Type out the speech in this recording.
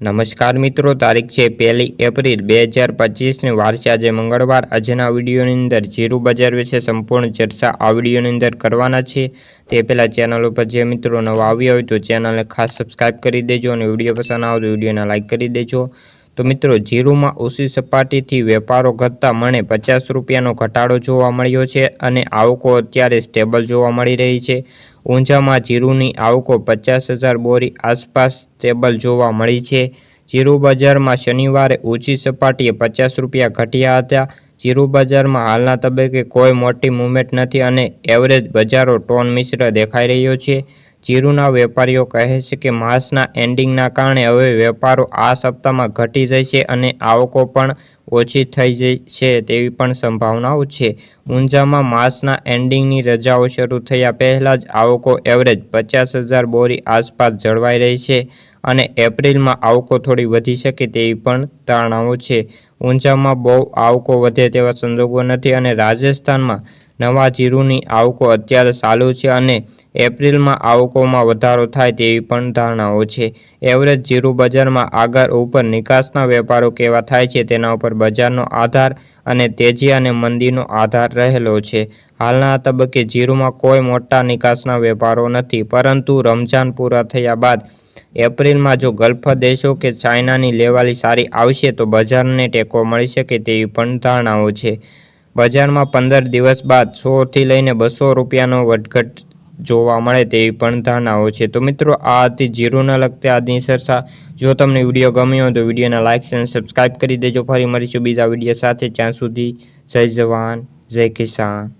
નમસ્કાર મિત્રો, તારીખ છે પહેલી એપ્રિલ બે હજાર પચીસની. વાર આજે મંગળવાર. આજના વિડીયોની અંદર જીરું બજાર વિશે સંપૂર્ણ ચર્ચા આ વિડીયોની અંદર કરવાના છે. તે પહેલાં ચેનલ ઉપર જે મિત્રો નવા આવ્યા હોય તો ચેનલને ખાસ સબસ્ક્રાઇબ કરી દેજો અને વીડિયો પસંદ આવે તો વિડીયોને લાઇક કરી દેજો. તો મિત્રો, જીરુમાં ઓછી સપાટીથી વેપારો ઘટતા મને પચાસ રૂપિયાનો ઘટાડો જોવા મળ્યો છે અને આવકો અત્યારે સ્ટેબલ જોવા મળી રહી છે. ઊંઝામાં જીરુની આવકો પચાસ હજાર બોરી આસપાસ સ્ટેબલ જોવા મળી છે. જીરુ બજારમાં શનિવારે ઊંચી સપાટીએ પચાસ રૂપિયા ઘટ્યા હતા. જીરુ બજારમાં હાલના તબક્કે કોઈ મોટી મુવમેન્ટ નથી અને એવરેજ બજારો ટોન મિશ્ર દેખાઈ રહ્યો છે. જીરુના વેપારીઓ કહે છે કે માસના એન્ડિંગના કારણે હવે વેપારો આ સપ્તાહમાં ઘટી જશે અને આવકો પણ ઓછી થઈ જશે તેવી પણ સંભાવનાઓ છે. ઊંઝામાં માસના એન્ડિંગની રજાઓ શરૂ થયા પહેલાં જ આવકો એવરેજ પચાસ હજાર બોરી આસપાસ જળવાઈ રહી છે અને એપ્રિલમાં આવકો થોડી વધી શકે તેવી પણ ધારણાઓ છે. ઊંઝામાં બહુ આવકો વધે તેવા સંજોગો નથી અને રાજસ્થાનમાં નવા જીરુની આવકો અત્યારે ચાલુ છે અને એપ્રિલમાં આવકોમાં વધારો થાય તેવી પણ ધારણાઓ છે. એવરેજ જીરુ બજારમાં આગળ ઉપર નિકાસના વેપારો કેવા થાય છે તેના ઉપર બજારનો આધાર અને તેજી અને મંદીનો આધાર રહેલો છે. હાલના તબક્કે જીરુમાં કોઈ મોટા નિકાસના વેપારો નથી, પરંતુ રમઝાન પૂરા થયા બાદ એપ્રિલમાં જો ગલ્ફ દેશો કે ચાઇનાની લેવાલી સારી આવશે તો બજારને ટેકો મળી શકે તેવી પણ ધારણાઓ છે. બજારમાં પંદર દિવસ બાદ સોથી લઈને બસો રૂપિયાનો વધઘટ જોવા મળે તેવી પણ ધારણાઓ છે. તો મિત્રો, આ હતી જીરોના લગતી આજની સરસા જો તમને વીડિયો ગમ્યો તો વિડીયોને લાઇક અને સબસ્ક્રાઇબ કરી દેજો. ફરી મળીશું બીજા વીડિયો સાથે. જ્યાં સુધી જય જવાન, જય કિસાન.